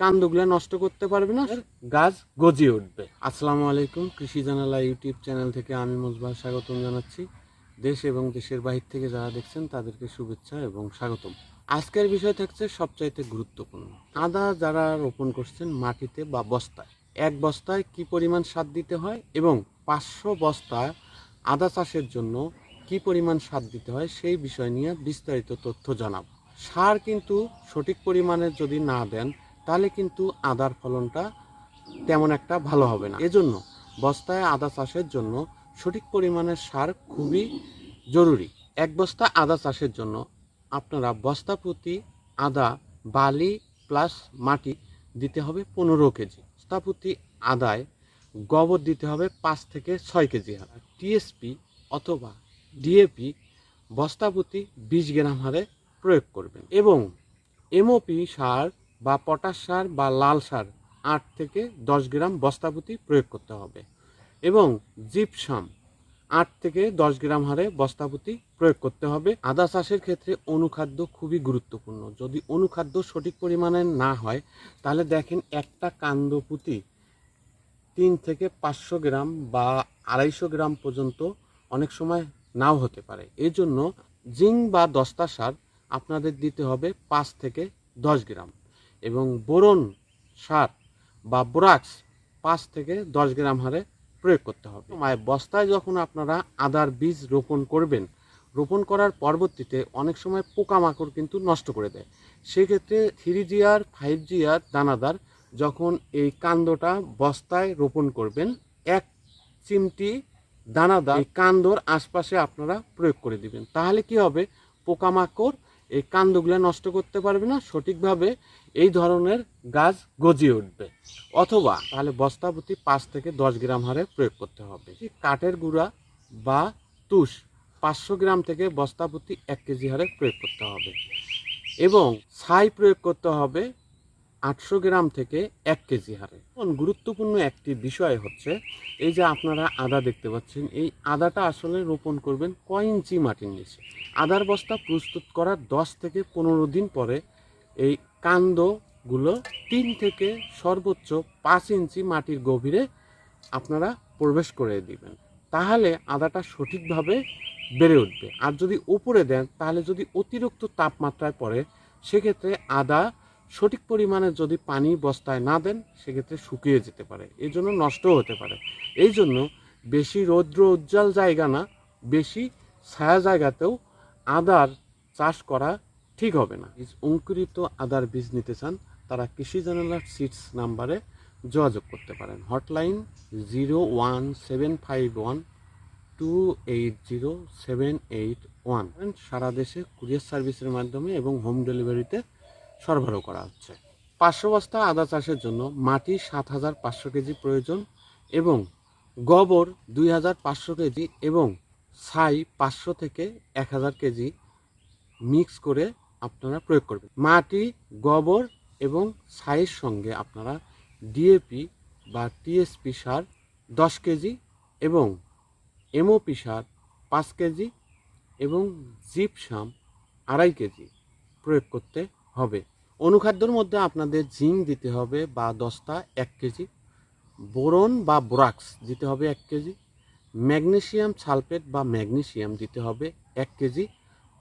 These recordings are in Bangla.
কান্দগুলো নষ্ট করতে পারবে না। গাছ গজিয়ে উঠবে। আসসালামু আলাইকুম কৃষি জানালা ইউটিউব চ্যানেল থেকে আমি মোজবার স্বাগতম জানাচ্ছি। দেশ এবং দেশের বাহির থেকে যারা দেখছেন তাদেরকে শুভেচ্ছা এবং স্বাগতম। আজকের বিষয় থাকছে সবচাইতে গুরুত্বপূর্ণ। আদা যারা রোপণ করছেন মাটিতে বা বস্তায় এক বস্তায় কি পরিমাণ সার দিতে হয় এবং পাঁচশো বস্তা আদা চাষের জন্য কি পরিমাণ সার দিতে হয় সেই বিষয় নিয়ে বিস্তারিত তথ্য জানাব। সার কিন্তু সঠিক পরিমাণে যদি না দেন তাহলে কিন্তু আদার ফলনটা তেমন একটা ভালো হবে না। এজন্য বস্তায় আদা চাষের জন্য সঠিক পরিমাণের সার খুবই জরুরি। এক বস্তা আদা চাষের জন্য আপনারা বস্তা প্রতি আদা, বালি প্লাস মাটি দিতে হবে পনেরো কেজি। বস্তা প্রতি আদায় গোবর দিতে হবে পাঁচ থেকে ছয় কেজি হারে। টিএসপি অথবা ডিএপি বস্তা প্রতি বিশ গ্রাম হারে প্রয়োগ করবেন। এবং এমওপি সার বা পটাশ সার বা লাল সার আট থেকে দশ গ্রাম বস্তা প্রতি প্রয়োগ করতে হবে এবং জিপসাম আট থেকে দশ গ্রাম হারে বস্তা প্রতি প্রয়োগ করতে হবে। আদা চাষের ক্ষেত্রে অনুখাদ্য খুবই গুরুত্বপূর্ণ। যদি অনুখাদ্য সঠিক পরিমাণে না হয়, তাহলে দেখেন একটা কাণ্ড পুঁতি তিন থেকে পাঁচশো গ্রাম বা আড়াইশো গ্রাম পর্যন্ত অনেক সময় নাও হতে পারে। এই জন্য জিঙ্ক বা দস্তা সার আপনাদের দিতে হবে পাঁচ থেকে দশ গ্রাম। এবং বোরন সার বা বোরাক্স পাঁচ থেকে দশ গ্রাম হারে প্রয়োগ করতে হবে। বস্তায় যখন আপনারা আদার বীজ রোপণ করবেন, রোপণ করার পরবর্তীতে অনেক সময় পোকামাকড় কিন্তু নষ্ট করে দেয়। সেক্ষেত্রে থ্রি জিআর ফাইভ জিআর দানাদার যখন এই কান্দটা বস্তায় রোপণ করবেন, এক চিমটি দানাদার এই কান্দর আশপাশে আপনারা প্রয়োগ করে দিবেন। তাহলে কি হবে? পোকামাকড় এই কাণ্ডগুলো নষ্ট করতে পারবে না, সঠিকভাবে এই ধরনের গাছ গজিয়ে উঠবে। অথবা তাহলে বস্তা প্রতি পাঁচ থেকে দশ গ্রাম হারে প্রয়োগ করতে হবে। কাঠের গুঁড়া বা তুষ পাঁচশো গ্রাম থেকে বস্তা প্রতি এক কেজি হারে প্রয়োগ করতে হবে। এবং ছাই প্রয়োগ করতে হবে আটশো গ্রাম থেকে এক কেজি হারে। গুরুত্বপূর্ণ একটি বিষয় হচ্ছে, এই যে আপনারা আদা দেখতে পাচ্ছেন, এই আদাটা আসলে রোপণ করবেন কয় ইঞ্চি মাটির নিচে? আদার বস্তা প্রস্তুত করার দশ থেকে পনেরো দিন পরে এই কাণ্ডগুলো তিন থেকে সর্বোচ্চ পাঁচ ইঞ্চি মাটির গভীরে আপনারা প্রবেশ করে দিবেন। তাহলে আদাটা সঠিকভাবে বেড়ে উঠবে। আর যদি উপরে দেন, তাহলে যদি অতিরিক্ত তাপমাত্রায় পড়ে, সেক্ষেত্রে আদা সঠিক পরিমাণে যদি পানি বস্তায় না দেন, সেক্ষেত্রে শুকিয়ে যেতে পারে। এই জন্য নষ্টও হতে পারে। এই জন্য বেশি রৌদ্র উজ্জ্বল জায়গা না, বেশি ছায়া জায়গাতেও আদার চাষ করা ঠিক হবে না। অঙ্কুরিত আদার বীজ নিতে চান, তারা কৃষি জানালার সিটস নাম্বারে যোগাযোগ করতে পারেন। Hotline zero one seven five one two eight zero seven eight one. সারা দেশে কুরিয়ার সার্ভিসের মাধ্যমে এবং হোম ডেলিভারিতে সরবরাহ করা হচ্ছে। পাঁচশো বস্তা আদা চাষের জন্য মাটি সাত হাজার পাঁচশো কেজি প্রয়োজন এবং গোবর দুই হাজার পাঁচশো কেজি এবং ছাই পাঁচশো থেকে এক হাজার কেজি মিক্স করে আপনারা প্রয়োগ করবেন। মাটি, গোবর এবং ছাইয়ের সঙ্গে আপনারা ডিএপি বা টিএসপি সার দশ কেজি এবং এমওপি সার পাঁচ কেজি এবং জিপসাম আড়াই কেজি প্রয়োগ করতে হবে। অনুখাদ্যর মধ্যে আপনাদের জিঙ্ক দিতে হবে বা দস্তা এক কেজি, বোরন বা বোরাক্স দিতে হবে এক কেজি ম্যাগনেশিয়াম সালফেট বা ম্যাগনেসিয়াম দিতে হবে এক কেজি,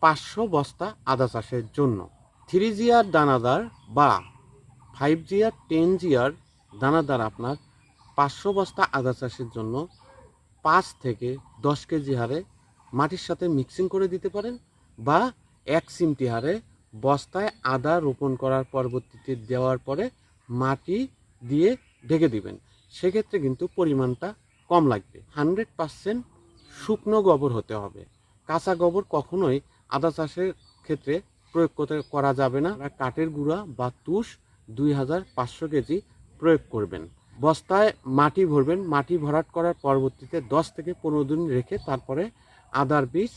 পাঁচশো বস্তা আদা চাষের জন্য। থ্রি জিআর দানাদার বা ফাইভ জিআর টেন জিআর দানাদার আপনার পাঁচশো বস্তা আদা চাষের জন্য পাঁচ থেকে দশ কেজি হারে মাটির সাথে মিক্সিং করে দিতে পারেন বা এক সিমটি হারে বস্তায় আদা রোপণ করার পরবর্তীতে দেওয়ার পরে মাটি দিয়ে ঢেকে দিবেন। সেক্ষেত্রে কিন্তু পরিমাণটা কম লাগবে। হান্ড্রেড পার্সেন্ট শুকনো গোবর হতে হবে। কাঁচা গোবর কখনোই আদা চাষের ক্ষেত্রে প্রয়োগ করতে, করা যাবে না। কাঠের গুঁড়া বা তুষ দুই হাজার পাঁচশো কেজি প্রয়োগ করবেন। বস্তায় মাটি ভরবেন। মাটি ভরাট করার পরবর্তীতে দশ থেকে পনেরো দিন রেখে তারপরে আদার বীজ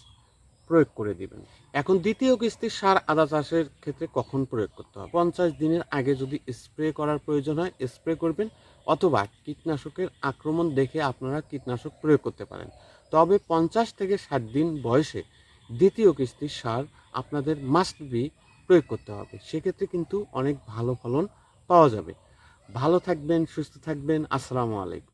প্রয়োগ করে দিবেন। এখন দ্বিতীয় কিস্তির সার আদা চাষের ক্ষেত্রে কখন প্রয়োগ করতে হবে? পঞ্চাশ দিনের আগে যদি স্প্রে করার প্রয়োজন হয়, স্প্রে করবেন অথবা কীটনাশকের আক্রমণ দেখে আপনারা কীটনাশক প্রয়োগ করতে পারেন। তবে পঞ্চাশ থেকে ষাট দিন বয়সে দ্বিতীয় কিস্তির সার আপনাদের মাস্ট বি প্রয়োগ করতে হবে। সেক্ষেত্রে কিন্তু অনেক ভালো ফলন পাওয়া যাবে। ভালো থাকবেন, সুস্থ থাকবেন। আসসালামু আলাইকুম।